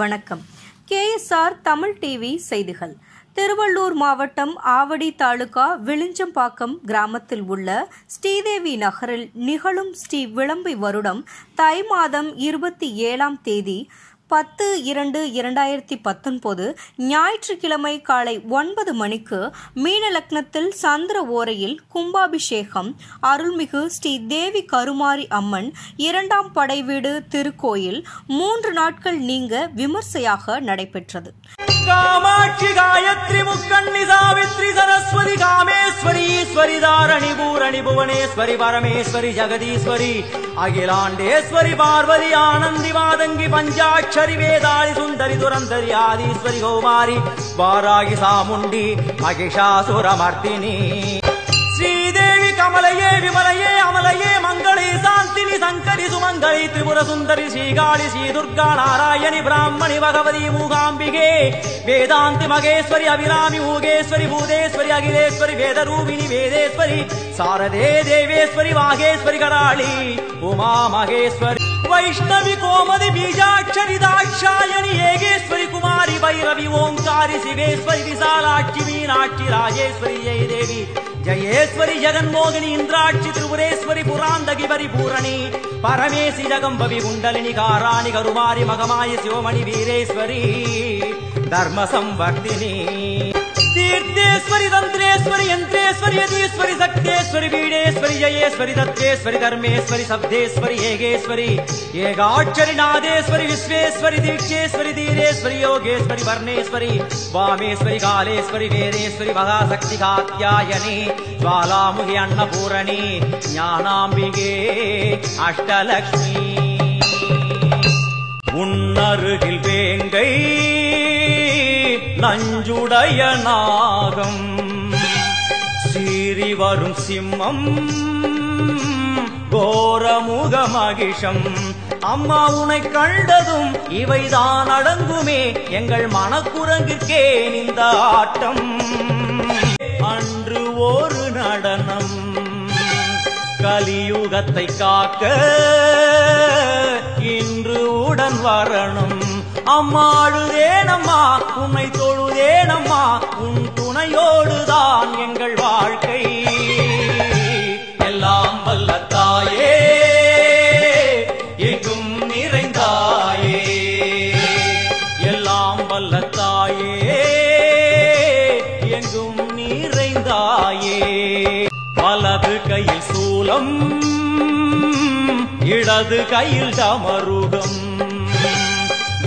வணக்கம். KSR Tamil TV செய்திகள். திருவள்ளூர் மாவட்டம் ஆவடி தாலுகா விளிஞ்சம்பாக்கம் கிராமத்தில் உள்ள ஸ்ரீதேவி நகரில் நிகழும் ஸ்ரீ விளம்பி வருடம் தை மாதம் இருபத்தி ஏழாம் தேதி பத்து இரண்டு இரண்டாயிரத்தி பத்தொன்பது ஞாயிற்றுக்கிழமை காலை ஒன்பது மணிக்கு மீனலக்னத்தில் சந்திர ஓரையில் கும்பாபிஷேகம். அருள்மிகு ஸ்ரீ தேவி கருமாரி அம்மன் இரண்டாம் படைவீடு திருக்கோயில் மூன்று நாட்கள் நீங்க விமர்சையாக நடைபெற்றது. காமாட்சி காயத்ரி முக்கண்ணி சாவித்ரி சரஸ்வதி காமேஸ்வரி ஈஸ்வரி தாரணி பூரணி புவனேஸ்வரி பரமேஸ்வரி ஜெகதீஸ்வரி அகிலாண்டேஸ்வரி பார்வதி ஆனந்தி மாதங்கி பஞ்சாட்சரி வேதாளி சுந்தரி துரந்தரி ஆதீஸ்வரி கௌமாரி வாராகி சாமுண்டி மகிஷாசுரமர்த்தினி. ಅಮಲಯೇ ವಿಮಲಯೇ ಅಮಲಯೇ ಮಂಗಳೇ ಶಾಂತಿನಿ ಸಂಕಟಿ ಸುಮಂಗಳಿ ತ್ರಿಪುರ ಸುಂದರಿ ಶ್ರೀಗಾಳಿ ಶ್ರೀ ದುರ್ಗಾ ನಾರಾಯಣಿ ಬ್ರಾಹ್ಮಣಿ ಭಗವತಿ ಮೂಗಾಂಬಿಗೆ ವೇದಾಂತಿ ಮಗೇಶ್ವರಿ ಅಭಿರಾಮಿ ಮೂಗೇಶ್ವರಿ ಭೂದೇಶ್ವರಿ ಅಖಿಲೇಶ್ವರಿ ವೇದರೂಪಿಣಿ ವೇದೇಶ್ವರಿ ಶಾರದೆ ದೇವೇಶ್ವರಿ ವಾಗೇಶ್ವರಿ ಕರಾಳಿ ಉಮಾ ಮಹೇಶ್ವರಿ वैष्णवि कोमदि बीजाक्षरि दाक्षायणि येगेश्वरि कुमारि भैरवि ओङ्कारि शिवेश्वरि विशालाक्षि मीनाक्षि राजेश्वरि जय देवी జయేశ్వరి జగన్మోగిని ఇంద్రాక్షి త్రిపురేశ్వరి పురాందగివరి పూరణి పరమేశి జగంబవి గుండలిని గారాని గరుమారి మగమాయి శివమణి వీరేశ్వరి ధర్మ సంవర్తిని சம்வர்த்தினி தீர்த்தேஸ்வரி தந்திரேஸ்வரி யந்திரேஸ்வரி யதீஸ்வரி சக்தேஸ்வரி பீடேஸ்வரி ஜயேஸ்வரி தத்ரேஸ்வரி தர்மேஸ்வரி சப்தேஸ்வரி ஏகேஸ்வரி ஏகாட்சரி நாதேஸ்வரி விஸ்வேஸ்வரி தீட்சேஸ்வரி தீரேஸ்வரி யோகேஸ்வரி வர்ணேஸ்வரி வாமேஸ்வரி காலேஸ்வரி வேதேஸ்வரி மகாசக்தி காத்யாயனி ஜுவாலாமுகி அன்னபூரணி ஞானாம்பிகே அஷ்டலக்ஷ்மி உன்னருகில் வேங்கை நஞ்சுடைய நாகம். சீறி வரும் சிம்மம் கோரமுக மகிஷம். அம்மா உனை கண்டதும் இவைதான் அடங்குமே. எங்கள் மனக்குரங்கிற்கே இந்த ஆட்டம். அன்று ஒரு நடனம் கலியுகத்தை காக்க இன்று உடன் வரணும். அம்மாழுதேனம்மா உன்னை தொழுதேனம்மா உன் துணையோடுதான் எங்கள் வாழ்க்கை. எல்லாம் வல்ல தாயே எங்கும் நிறைந்தாயே. எல்லாம் வல்ல தாயே எங்கும் நிறைந்தாயே. வலது கையில் சூலம் இடது கையில் டமருகம்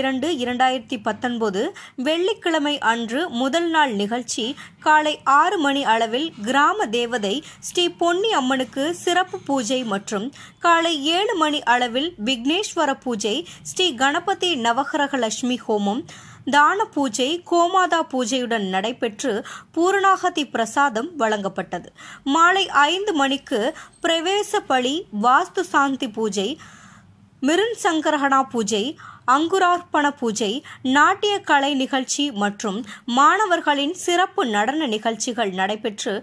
இரண்டு இரண்டாயிரத்தி பத்தொன்பது வெள்ளிக்கிழமை அன்று முதல் நாள் நிகழ்ச்சி காலை ஆறு மணி அளவில் கிராம தேவதை ஸ்ரீ பொன்னி அம்மனுக்கு சிறப்பு பூஜை மற்றும் காலை ஏழு மணி அளவில் விக்னேஸ்வர பூஜை ஸ்ரீ கணபதி நவகிரக லட்சுமி ஹோமம் தான பூஜை கோமாதா பூஜையுடன் நடைபெற்று பூரணாகதி பிரசாதம் வழங்கப்பட்டது. மாலை ஐந்து மணிக்கு பிரவேச பலி வாஸ்து சாந்தி பூஜை மிருன் சங்கரஹனா பூஜை அங்குரார்ப்பண பூஜை நாட்டிய கலை நிகழ்ச்சி மற்றும் மாணவர்களின் சிறப்பு நடன நிகழ்ச்சிகள் நடைபெற்று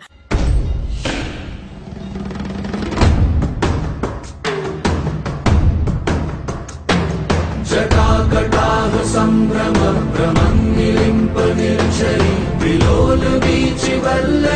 जटाकटाह सम्भ्रम भ्रमन्निलिम्प निर्झरि विलोलवीचि वल्लरी विराजमानमूर्धनि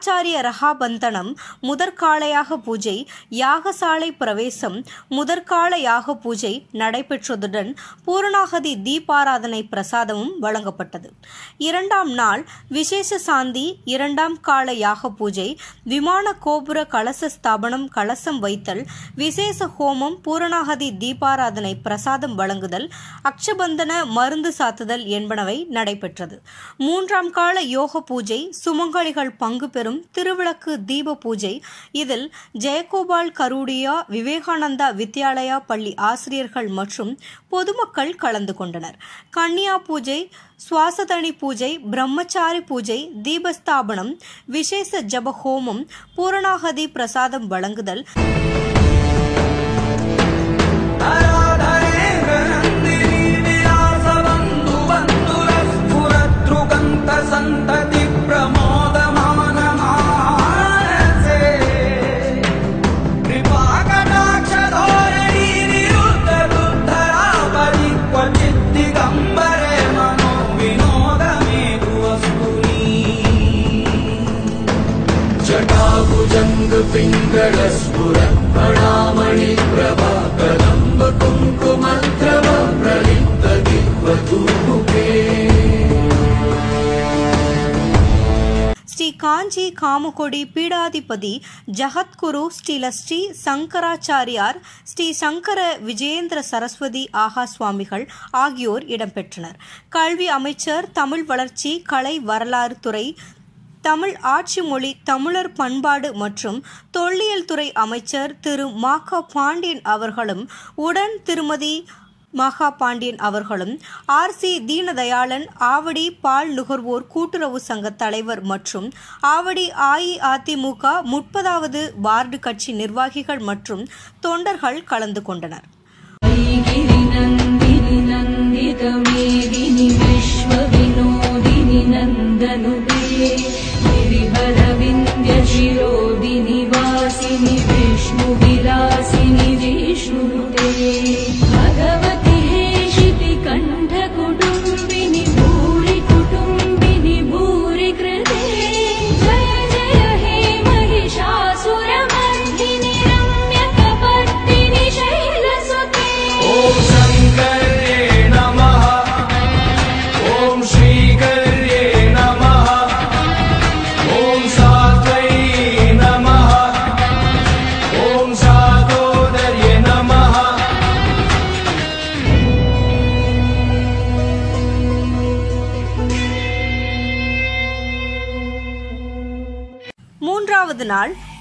ஆச்சாரிய ரகாபந்தனம் முதற்காளையாக பூஜை யாகசாலை பிரவேசம் முதற்கால யாக பூஜை நடைபெற்றதுடன் பூரணாகதி தீபாராதனை பிரசாதமும் வழங்கப்பட்டது. இரண்டாம் நாள் விசேஷ சாந்தி இரண்டாம் கால யாக பூஜை விமான கோபுர கலச ஸ்தாபனம் கலசம் வைத்தல் விசேஷ ஹோமம் பூரணாகதி தீபாராதனை பிரசாதம் வழங்குதல் அக்ஷபந்தன மருந்து சாத்துதல் என்பனவை நடைபெற்றது. மூன்றாம் கால யோக பூஜை சுமங்கலிகள் பங்கு பெறும் திருவிளக்கு தீப பூஜை. இதில் ஜெயகோபால் கருடியா விவேகானந்தா வித்யாலயா பள்ளி ஆசிரியர்கள் மற்றும் பொதுமக்கள் கலந்து கொண்டனர். கன்னியா பூஜை சுவாசதனி பூஜை பிரம்மச்சாரி பூஜை தீபஸ்தாபனம் விசேஷ ஜப ஹோமம் பூரணாகதி பிரசாதம் வழங்குதல். காஞ்சி காமகொடி பீடாதிபதி ஜகத்குரு ஸ்ரீல ஸ்ரீ சங்கராச்சாரியார் ஸ்ரீ சங்கர விஜயேந்திர சரஸ்வதி ஆகா சுவாமிகள் ஆகியோர் இடம்பெற்றனர். கல்வி அமைச்சர் தமிழ் வளர்ச்சி கலை வரலாறு துறை தமிழ் ஆட்சி மொழி தமிழர் பண்பாடு மற்றும் தொல்லியல் துறை அமைச்சர் திரு மாக பாண்டியன் அவர்களும் உடன் திருமதி மகா பாண்டியன் அவர்களும் ஆர். சி. தீனதயாளன் ஆவடி பால் நுகர்வோர் கூட்டுறவு சங்க தலைவர் மற்றும் ஆவடி அஇஅதிமுக முப்பதாவது வார்டு கட்சி நிர்வாகிகள் மற்றும் தொண்டர்கள் கலந்து கொண்டனர். நந்தினி விஸ்வ வினோதினி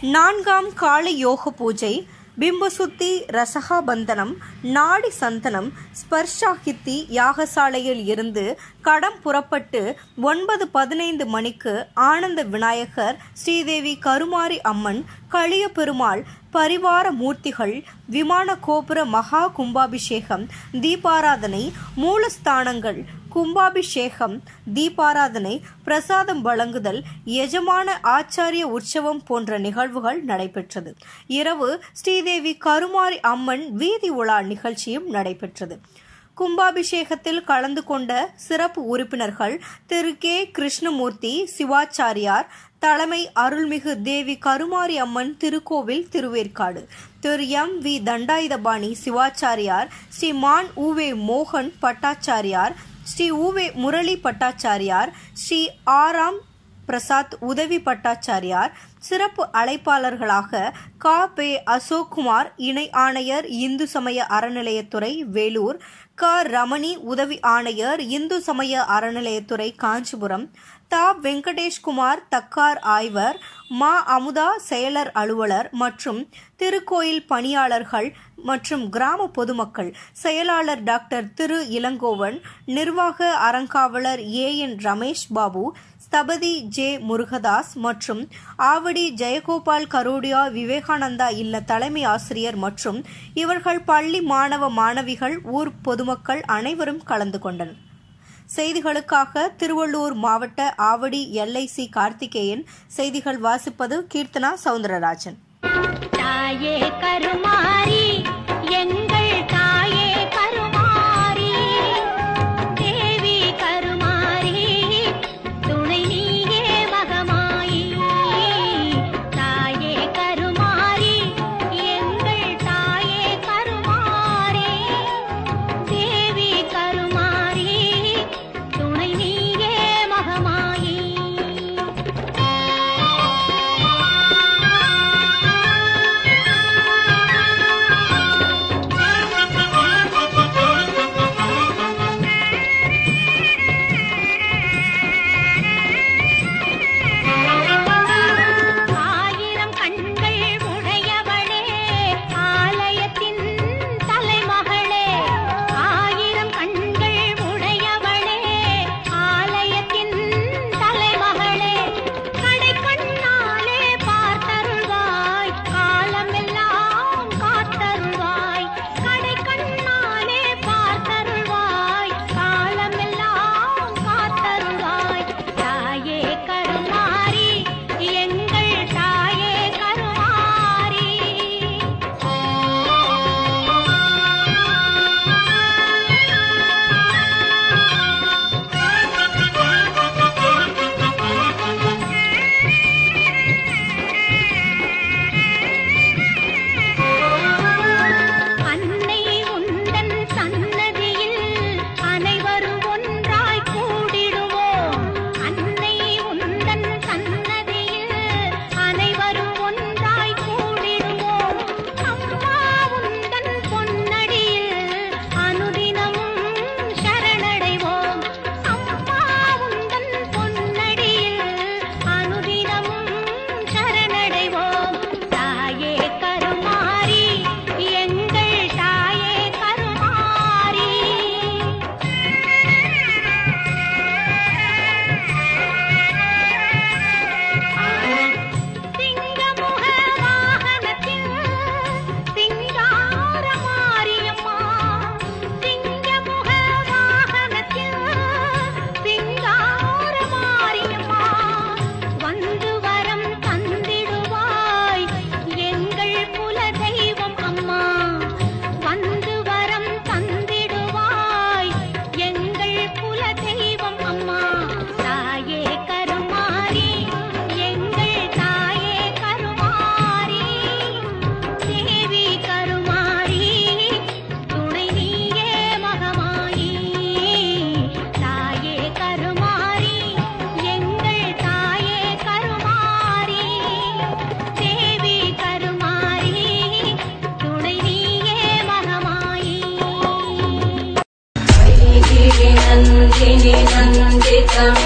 நான்காம் காலை யோக பூஜை பிம்பசுத்தி ரசகாபந்தனம் நாடி சந்தனம் ஸ்பர்ஷாகித்தி யாகசாலையில் இருந்து கடம் புறப்பட்டு ஒன்பது பதினைந்து மணிக்கு ஆனந்த விநாயகர் ஸ்ரீதேவி கருமாரி அம்மன் களிய பெருமாள் பரிவார மூர்த்திகள் விமான கோபுர மகா கும்பாபிஷேகம் தீபாராதனை மூலஸ்தானங்கள் கும்பாபிஷேகம் தீபாராதனை பிரசாதம் வழங்குதல் எஜமான ஆச்சாரிய உற்சவம் போன்ற நிகழ்வுகள் நடைபெற்றது. இரவு ஸ்ரீதேவி கருமாரி அம்மன் வீதி உலா நிகழ்ச்சியும் நடைபெற்றது. கும்பாபிஷேகத்தில் கலந்து கொண்ட சிறப்பு உறுப்பினர்கள் திரு. கே. கிருஷ்ணமூர்த்தி சிவாச்சாரியார் தலைமை அருள்மிகு தேவி கருமாரி அம்மன் திருக்கோவில் Thiruverkadu Thiru. M. V. Thandayuthapani Sivachariyar Sriman ஊவே மோகன் பட்டாச்சாரியார் ஸ்ரீ. ஊவே முரளி பட்டாச்சாரியார் ஸ்ரீ. ஆராம் பிரசாத் உதவி பட்டாச்சாரியார் சிறப்பு அழைப்பாளர்களாக கா. பே. அசோக்குமார் இணை ஆணையர் இந்து சமய அறநிலையத்துறை வேலூர் க. ரமணி உதவி ஆணையர் இந்து சமய அறநிலையத்துறை காஞ்சிபுரம் தா. வெங்கடேஷ்குமார் தக்கார் ஆய்வர் மா. அமுதா செயலர் அலுவலர் மற்றும் திருக்கோயில் பணியாளர்கள் மற்றும் கிராம பொதுமக்கள் செயலாளர் டாக்டர் திரு. இளங்கோவன் நிர்வாக அறங்காவலர் A. N. Ramesh Babu Sthapathi J Murugadas மற்றும் ஆவடி ஜெயகோபால் கரோடியா விவேகானந்தா இல்ல தலைமை ஆசிரியர் மற்றும் இவர்கள் பள்ளி மாணவ மாணவிகள் ஊர் பொதுமக்கள் அனைவரும் கலந்து கொண்டனர். செய்திகளுக்காக திருவள்ளூர் மாவட்ட ஆவடி எல்ஐசி கார்த்திகேயன் செய்திகள் வாசிப்பது கீர்த்தனா சவுந்தரராஜன். தாயே கருமாரி எங்கள்